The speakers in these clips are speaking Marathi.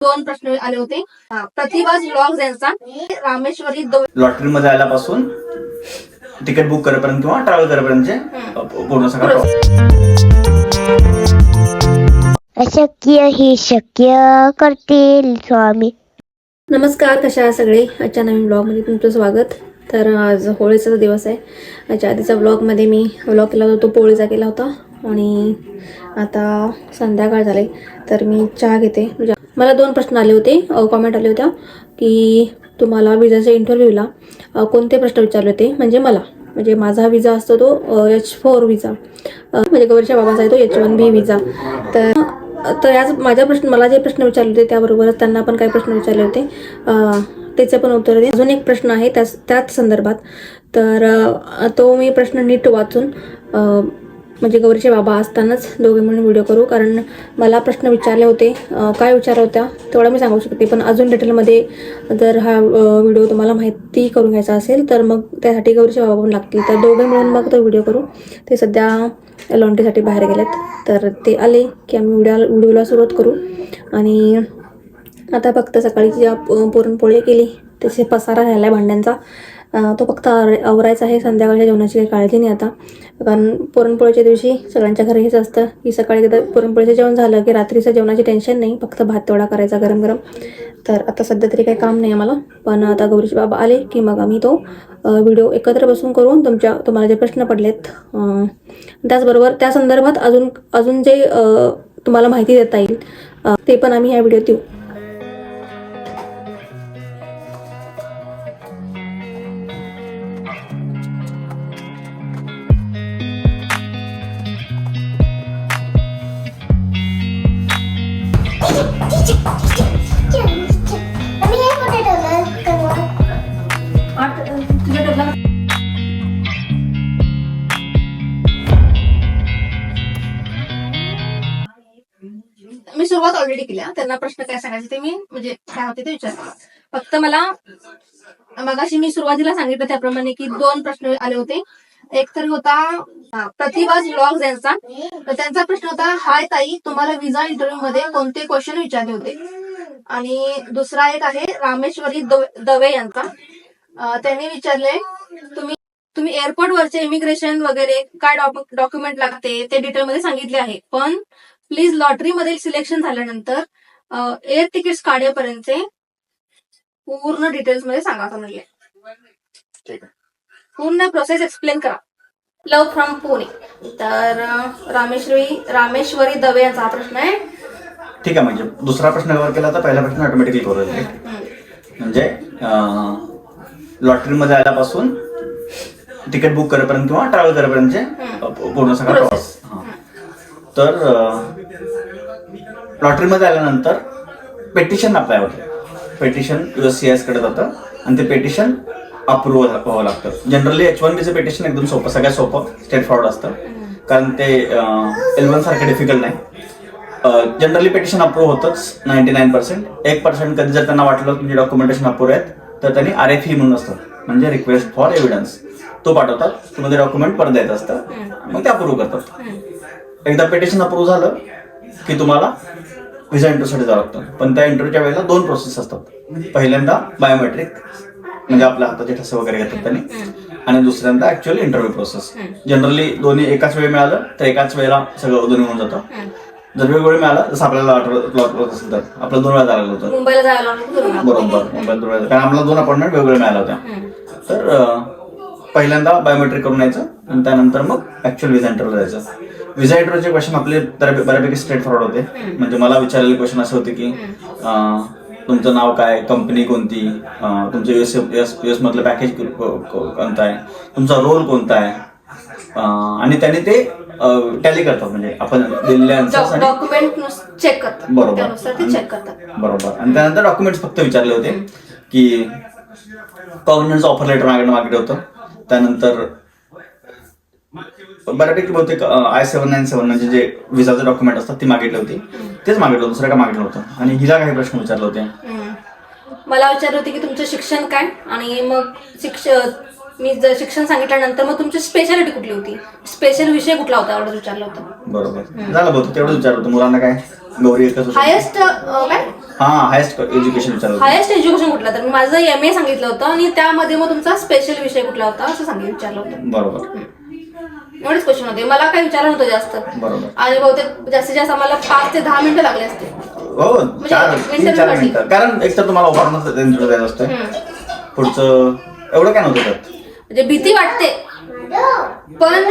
दोन प्रश्न आले होते. हा, प्रतिभाज ब्लॉग यांचा. रामेश्वरी दो लॉटरीमध्ये आल्यापासून तिकीट बुक करेपर्यंत किंवा ट्रॅव्हल करेपर्यंतचे अ, पूर्ण सगळा अशक्य ही शक्य करतील स्वामी. नमस्कार कशा आहात सगळे? आजच्या नवीन ब्लॉगमध्ये तुमचं स्वागत. तर आज होळीचा दिवस आहे याच्या आधीच्या ब्लॉगमध्ये मी ब्लॉग केला होता तो पोळीचा केला होता. आणि आता संध्याकाळ झाले तर मी चहा घेते. मला दोन प्रश्न आले होते कॉमेंट आले होत्या की तुम्हाला विजाच्या इंटरव्ह्यूला कोणते प्रश्न विचारले होते? म्हणजे मला. म्हणजे माझा विजा असतो तो एच फोर विजा. म्हणजे गौरीच्या बाबांचा आहे तो एच वन बी विजा. तर तर याच माझ्या प्रश्न मला जे प्रश्न विचारले होते त्याबरोबरच त्यांना पण काही प्रश्न विचारले होते. त्याचे पण उत्तर दे. अजून एक प्रश्न आहे त्याच त्याच संदर्भात. तर तो मी प्रश्न नीट वाचून म्हणजे गौरीचे बाबा असतानाच दोघे म्हणून व्हिडिओ करू. कारण मला प्रश्न विचारले होते. काय विचारला होत्या? तेवढा मी सांगू शकते. पण अजून डिटेलमध्ये जर हा व्हिडिओ तुम्हाला माहिती करून घ्यायचा असेल तर मग त्यासाठी गौरीचे बाबा पण लागतील. तर दोघे मिळून मग तो व्हिडिओ करू. ते सध्या लॉन्ड्रीसाठी बाहेर गेलेत. तर ते आले की आम्ही व्हिडिओ व्हिडिओला सुरुवात करू. आणि आता फक्त सकाळी जी पुरणपोळी केली त्याचे पसारा राहिला आहे भांड्यांचा. तो फक्त आवरायचा आहे संध्याकाळच्या जेवणाची काही काळजी नाही आता. कारण पुरणपोळीच्या दिवशी सगळ्यांच्या घरी हेच असतं की सकाळी एकदा पुरणपोळीचं जेवण झालं की रात्रीचं जेवणाची टेन्शन नाही फक्त भात तेवढा करायचा गरम गरम. तर आता सध्या तरी काही काम नाही आम्हाला. पण आता गौरीचे बाबा आले की मग आम्ही तो व्हिडिओ एकत्र बसून करून तुमच्या तुम्हाला जे प्रश्न पडलेत त्याचबरोबर त्या संदर्भात अजून अजून जे तुम्हाला माहिती देता येईल ते पण आम्ही ह्या व्हिडिओत देऊ. मी सुरुवात ऑलरेडी केली त्यांना प्रश्न काय सांगायचे ते मी म्हणजे काय होते ते विचार फक्त मला मगाशी मी सुरुवातीला सांगितलं त्याप्रमाणे की दोन प्रश्न आले होते. एक तर होता प्रतिभाज ब्लॉग यांचा. तर त्यांचा प्रश्न होता हाय ताई तुम्हाला विजा इंटरव्ह्यू मध्ये कोणते क्वेश्चन विचारले होते? आणि दुसरा एक आहे रामेश्वरी दवे यांचा. त्यांनी विचारले तुम्ही तुम्ही एअरपोर्ट वरचे इमिग्रेशन वगैरे काय डॉक्युमेंट लागते? ते डिटेल मध्ये सांगितले आहे. पण प्लीज लॉटरी मध्ये सिलेक्शन झाल्यानंतर एअर तिकीट्स काढेपर्यंतचे पूर्ण डिटेल्समध्ये सांगा असं म्हणले. ठीक आहे. पूर्ण प्रोसेस एक्सप्लेन करा. लव फ्रॉम पुणे तर रामेश्वरी रामेश्वरी दवे यांचा हा प्रश्न आहे. ठीक आहे म्हणजे दुसरा प्रश्न कव्हर केला तर पहिला प्रश्न ऑटोमॅटिकली कव्हर होईल. म्हणजे लॉटरीमध्ये आल्यापासून तिकीट बुक करेपर्यंत किंवा ट्रॅव्हल करेपर्यंतचे अ, पूर्ण सगळा. प्रवास. तर लॉटरीमध्ये आल्यानंतर पेटिशन अप्लाय होते पेटिशन यू सी एसकडे जातं आणि ते पेटिशन अप्रूव्ह व्हावं लागतं. जनरली एच वन बीचं पेटिशन एकदम सोपं सगळ्यात सोपं स्टेट फॉरवर्ड असतं. कारण ते एल सारखं डिफिकल्ट नाही. जनरली पेटिशन अप्रूव्ह होतंच नाईन्टी नाईन पर्सेंट एक पर्सेंट कधी जर त्यांना वाटलं तुमचे डॉक्युमेंटेशन अप्रूव्ह आहेत तर त्यांनी आर एफ ई म्हणून असतं. म्हणजे रिक्वेस्ट फॉर एव्हिडन्स तो पाठवतात तुम्हाला डॉक्युमेंट परत द्यायचं असतं. मग ते अप्रूव्ह करतात. एकदा पेटिशन अप्रूव्ह झालं की तुम्हाला व्हिसा इंटरव्ह्यूसाठी जावं लागतं. पण त्या इंटरव्ह्यूच्या वेळेला दोन प्रोसेस असतात. पहिल्यांदा बायोमेट्रिक म्हणजे आपल्या हाताचे ठसे वगैरे घेतात त्यांनी. आणि दुसऱ्यांदा ऍक्च्युअली इंटरव्ह्यू प्रोसेस जनरली दोन्ही एकाच वेळी मिळालं तर एकाच वेळेला सगळं दोन्ही होऊन जातं. जर वेगवेगळं मिळालं जसं आपल्याला आठवत असेल तर. आपल्याला दोन वेळा जायला लागलं होतं. मुंबईला जायला लागलं बरोबर मोबाईल दोन वेळा. कारण आम्हाला दोन अपॉइंटमेंट वेगवेगळ्या मिळाल्या होत्या. तर पहिल्यांदा बायोमेट्रिक करून यायचं. आणि त्यानंतर मग ऍक्च्युअल व्हिजा इंटरव्ह्यू जायचं. व्हिजा इंटरव्ह्यूचे क्वेश्चन आपले बऱ्या- बऱ्यापैकी स्ट्रेट फॉरवर्ड होते. म्हणजे मला विचारलेले क्वेश्चन असे होते की तुमचं नाव काय? कंपनी कोणती? तुमचं युएस युएस युएस मधलं पॅकेज कोणतं आहे? तुमचा रोल कोणता आहे? आणि त्यांनी ते टॅली करतात. म्हणजे आपण दिलेले आन्सर्स आणि डॉक्युमेंट चेक करतात. बरोबर. बरोबर. आणि त्यानंतर डॉक्युमेंट्स फक्त विचारले होते की कॉन्फिडन्स ऑफर लेटर मागितलं मागितलं होतं. त्यानंतर बऱ्यापैकी बहुतेक आय सेव्हन नाईन सेव्हन म्हणजे जे विजाचे डॉक्युमेंट असतात ती मागितली होती. तेच मागितलं होतं दुसरं काय मागितलं होतं. आणि हिला काही प्रश्न विचारले होते. मला विचारलं होते की तुमचं शिक्षण काय? आणि मग शिक्षण मी जर शिक्षण सांगितल्यानंतर मग तुमची स्पेशालिटी कुठली होती? स्पेशल विषय कुठला होता? एवढं विचारलं होतं. बरोबर. झालं बघ तेवढं विचारलं होतं. मुलांना काय? गौरी एकच होतं. हायेस्ट काय? हा हायस्ट एज्युकेशन विचारलं. हायेस्ट एज्युकेशन कुठलं? तर मी माझं एम ए सांगितलं होतं आणि त्यामध्ये मग तुमचा स्पेशल विषय कुठला होता? असं सांगितलं विचारलं होतं. बरोबर. एवढेच क्वेश्चन होते. मला काय विचारलं नव्हतं जास्त. बरोबर. आणि बहुतेक जास्तीत जास्त आम्हाला पाच ते दहा मिनिटं लागले असते. हो चार तीन चार interview मिनिटं. कारण एक तर तुम्हाला उभारणं इंटरव्ह्यू असतं पुढचं एवढं काय नव्हतं त्यात? म्हणजे भीती वाटते. पण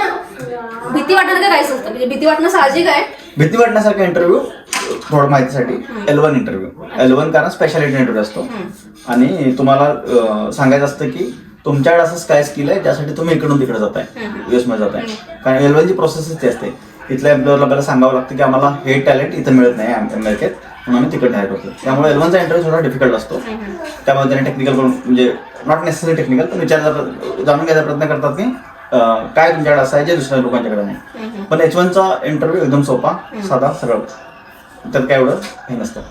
भीती वाटणं काय काहीच नसतं. म्हणजे भीती वाटणं साहजिक आहे. भीती वाटण्यासारखा इंटरव्ह्यू थोडं माहितीसाठी. L one interview L one कारण स्पेशालिटी इंटरव्ह्यू असतो. आणि तुम्हाला अं, सांगायचं असतं की तुमच्याकडे असं काय स्किल आहे? ज्यासाठी तुम्ही इकडून तिकडे जाताय. युएसमध्ये जाताय. कारण एल ची प्रोसेसच ती असते. इथल्या एम्प्लॉयरला पहिला सांगावं लागतं की आम्हाला हे टॅलेंट इथं मिळत नाही अम- अमेरिकेत. म्हणून आम्ही तिकडे हायर करतो. त्यामुळे एल वनचा इंटरव्ह्यू थोडा डिफिकल्ट असतो. त्यामुळे त्याने टेक्निकल म्हणजे नॉट नेसेसरी टेक्निकल पण विचार जाणून घ्यायचा प्रयत्न करतात की काय तुमच्याकडे असं आहे जे दुसऱ्या लोकांच्याकडे नाही. पण एच वनचा इंटरव्ह्यू एकदम सोपा साधा सरळ. त्यात काय एवढं हे नसतं.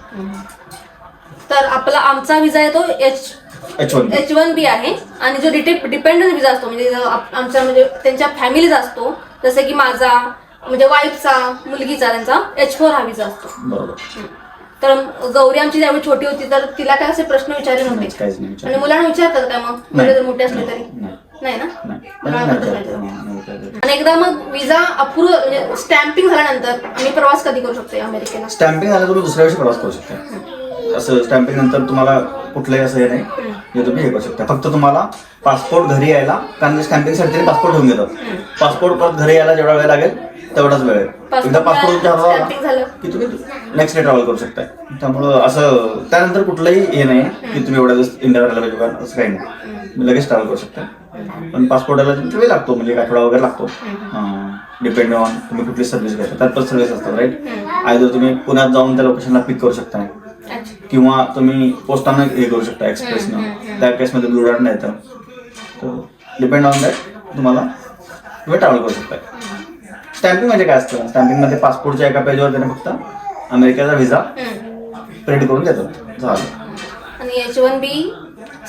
तर आपला आमचा विजा आहे तो एच एच वन बी आहे. आणि जो डिपेंडंट विजा असतो म्हणजे आमच्या म्हणजे त्यांच्या फॅमिलीचा असतो जसं की माझा म्हणजे वाईफचा मुलगीचा त्यांचा एच फोर हा विजा असतो. तर गौरी आमची त्यावेळी छोटी होती तर तिला काय असे प्रश्न विचारले नव्हते. आणि मुलांना विचारतात काय मग? मुलं जर मोठे असले तरी. नाही. ना. आणि एकदा मग विजा अप्रूव्ह म्हणजे स्टॅम्पिंग झाल्यानंतर आम्ही प्रवास कधी करू शकतो अमेरिकेला? स्टॅम्पिंग झालं तुम्ही दुसऱ्या वर्षी प्रवास करू शकता. असं स्टॅम्पिंग नंतर तुम्हाला कुठलंही असं हे नाही. जे तुम्ही हे करू शकता. फक्त तुम्हाला पासपोर्ट घरी यायला कारण स्टॅम्पिंगसाठी पासपोर्ट ठेवून घेतात पासपोर्ट परत घरी यायला जेवढा वेळ लागेल तेवढाच वेळ आहे. एकदा पासपोर्ट तुमच्या. आला की तुम्ही नेक्स्ट डे ट्रॅव्हल करू शकताय. त्यामुळं असं त्यानंतर कुठलंही हे नाही की तुम्ही एवढ्या दिवस इंडिया राहायला पाहिजे असं काही नाही. लगेच ट्रॅव्हल करू शकता पण पासपोर्टाला तुमचा वेळ लागतो म्हणजे एक आठवडा वगैरे लागतो. डिपेंड ऑन तुम्ही कुठली सर्व्हिस घेता. त्यात पण सर्व्हिस असतात राईट आयदर तुम्ही पुण्यात जाऊन त्या लोकेशनला पिक करू शकता किंवा तुम्ही पोस्टानं हे करू शकता एक्सप्रेसनं त्या केसमध्ये ब्लू डॉट नाही येतं तर डिपेंड ऑन दॅट तुम्हाला तुम्ही ट्रॅव्हल करू शकता. स्टॅम्पिंग म्हणजे काय असतं? स्टॅम्पिंगमध्ये पासपोर्टच्या एका पेजवर त्याने फक्त अमेरिकेचा व्हिसा प्रिंट करून देतात झालं. आणि एच वन बी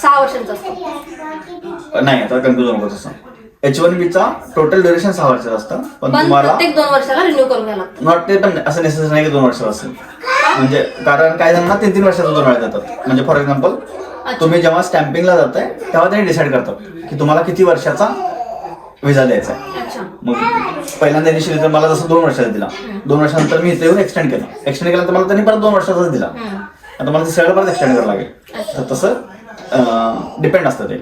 सहा वर्षांचा असतो. नाही आता कन्फ्युज नको तसं एच वन बीचा टोटल ड्युरेशन सहा वर्षाचं असतं. पण तुम्हाला दोन वर्षाला रिन्यू करून घ्यायला लागतं. नॉट ते पण असं नेसेसरी नाही की दोन वर्षाचं असेल. म्हणजे कारण काही जणांना तीन तीन वर्षाचा दोन वेळा देतात म्हणजे फॉर एक्झाम्पल तुम्ही जेव्हा स्टॅम्पिंगला जाताय तेव्हा त्यांनी डिसाईड करतात की तुम्हाला किती वर्षाचा व्हिसा द्यायचा आहे. मग पहिल्यांदा इनिशियली तर मला जसं दोन वर्षाचा दिला. दोन वर्षानंतर मी इथे येऊन एक्सटेंड केला. एक्सटेंड केला तर मला त्यांनी परत दोन वर्षाचाच दिला. आता मला तिसऱ्याला परत एक्सटेंड करावं लागेल. तर तसं डिपेंड असतं ते.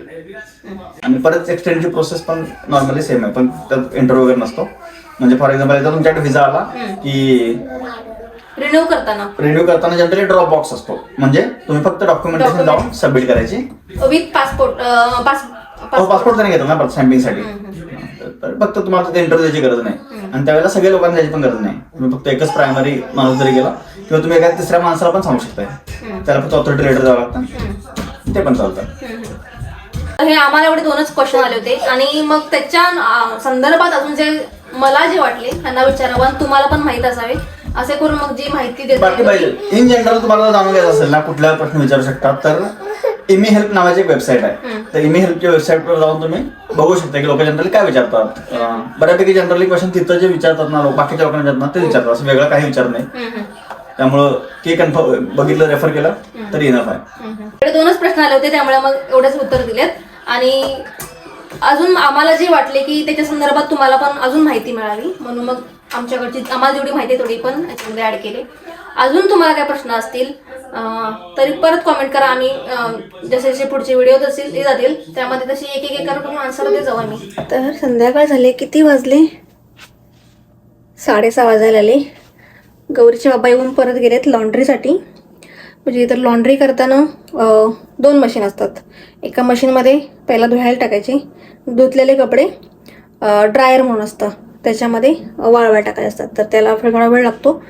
आणि परत एक्सटेंडची प्रोसेस पण नॉर्मली सेम आहे. पण त्यात इंटरव्ह्यू वगैरे नसतो. म्हणजे फॉर एक्झाम्पल एकदा तुमच्याकडे व्हिसा आला की रिन्यू करताना. रिन्यू करताना जनरली ड्रॉप बॉक्स असतो. म्हणजे तुम्ही फक्त डॉक्युमेंटेशन जाऊन सबमिट करायची. विथ पासपोर्ट पास पासपोर्ट त्याने घेतो ना स्टॅम्पिंगसाठी फक्त तुम्हाला ते इंटरव्ह्यू द्यायची गरज नाही. आणि त्यावेळेला सगळ्या लोकांना द्यायची पण गरज नाही. तुम्ही फक्त एकच प्रायमरी माणूस जरी गेला किंवा तुम्ही एखाद्या तिसऱ्या माणसाला पण सांगू शकताय. त्याला फक्त ऑथॉरिटी लेटर द्यावं लागतं. ते पण चालतं. हे आम्हाला एवढे दोनच क्वेश्चन आले होते. आणि मग त्याच्या अं, संदर्भात अजून जे मला जे वाटले त्यांना विचारावं आणि तुम्हाला पण माहीत असावे. असे करून मग जी माहिती बाकी पाहिजे. इन जनरल तुम्हाला जाणून घ्यायचं असेल ना कुठला प्रश्न विचारू शकता तर इमी हेल्प नावाची एक वेबसाईट आहे. तर इमी हेल्पच्या वेबसाईटवर जाऊन तुम्ही बघू शकता की लोक जनरली काय विचारतात. अं, बऱ्यापैकी जनरली क्वेश्चन तिथं जे विचारतात ना लोक बाकीच्या लोकांना विचारतात ना ते विचारतात. असं वेगळं काही विचार नाही. त्यामुळं की कन्फर्म बघितलं रेफर केलं तर इनफ आहे. दोनच प्रश्न आले होते त्यामुळे मग एवढेच उत्तर दिलेत. आणि अजून आम्हाला जे वाटले की त्याच्या संदर्भात तुम्हाला पण अजून माहिती मिळावी म्हणून मग आमच्याकडची आम्हाला जेवढी माहिती आहे तेवढी पण याच्यामध्ये ऍड केली. अजून तुम्हाला काय प्रश्न असतील तरी परत कॉमेंट करा आम्ही जसे जसे पुढचे व्हिडिओ असतील ते जातील. त्यामध्ये तशी एक एक एक करून आन्सर देत जाऊ आम्ही. तर संध्याकाळ झाले किती वाजले? साडेसहा वाजायला आले. गौरीचे बाबा येऊन परत गेलेत लॉन्ड्रीसाठी म्हणजे इतर लॉन्ड्री करताना दोन मशीन असतात. एका मशीनमध्ये पहिला धुवायला टाकायचे धुतलेले कपडे ड्रायर म्हणून असतं. त्याच्यामध्ये वाळव्या टाकायच्या असतात. तर त्याला थोडा वेळ लागतो.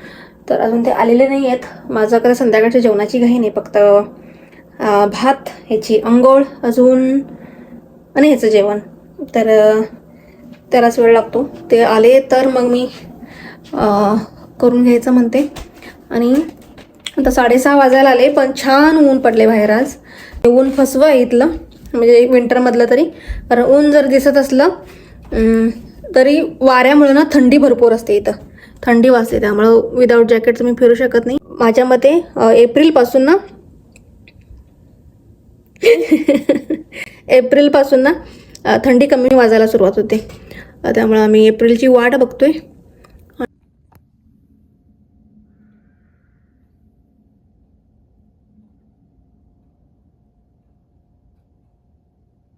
तर अजून ते आलेले नाही आहेत माझं कसं संध्याकाळच्या जेवणाची घाई नाही. फक्त भात ह्याची अंघोळ अजून आणि ह्याचं जेवण. तर त्यालाच वेळ लागतो. ते आले तर मग मी करून घ्यायचं म्हणते. आणि आता साडेसहा वाजायला आले पण छान ऊन पडले बाहेर आज. ऊन फसवं आहे इथलं. म्हणजे विंटरमधलं तरी. कारण ऊन जर दिसत असलं तरी वाऱ्यामुळे ना थंडी भरपूर असते इथं. थंडी वाजते त्यामुळं विदाऊट जॅकेट तुम्ही फिरू शकत नाही. माझ्या मते एप्रिलपासून ना एप्रिलपासून ना थंडी कमी वाजायला सुरुवात होते. त्यामुळं आम्ही एप्रिलची वाट बघतोय.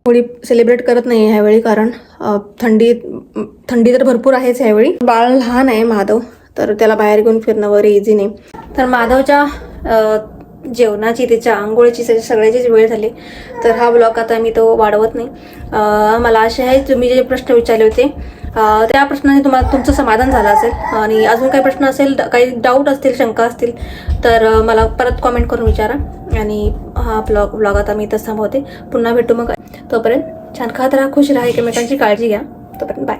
होळी सेलिब्रेट करत नाही ह्यावेळी कारण थंडी थंडी तर भरपूर आहेच ह्यावेळी. बाळ लहान आहे माधव तर त्याला बाहेर घेऊन फिरणं वगैरे इझी नाही. तर माधवच्या जेवणाची त्याच्या आंघोळीची सगळ्याचीच वेळ झाली. तर हा ब्लॉग आता मी तो वाढवत नाही. मला असे आहे तुम्ही जे प्रश्न विचारले होते त्या प्रश्नाने तुम्हाला तुमचं समाधान झालं असेल. आणि अजून काही प्रश्न असेल काही डाऊट असतील शंका असतील तर मला परत कॉमेंट करून विचारा. आणि हा, ब्लॉग ब्लॉग आता मी इथंच थांबवते. पुन्हा भेटू मग. तोपर्यंत छान खात राहा, खुश राहा, एकमेकांची काळजी घ्या. तोपर्यंत बाय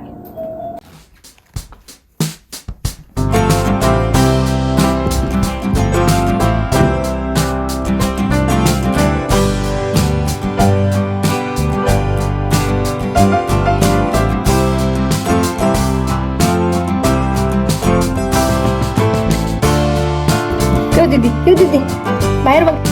दीदी दीदी, बाहेर बघ.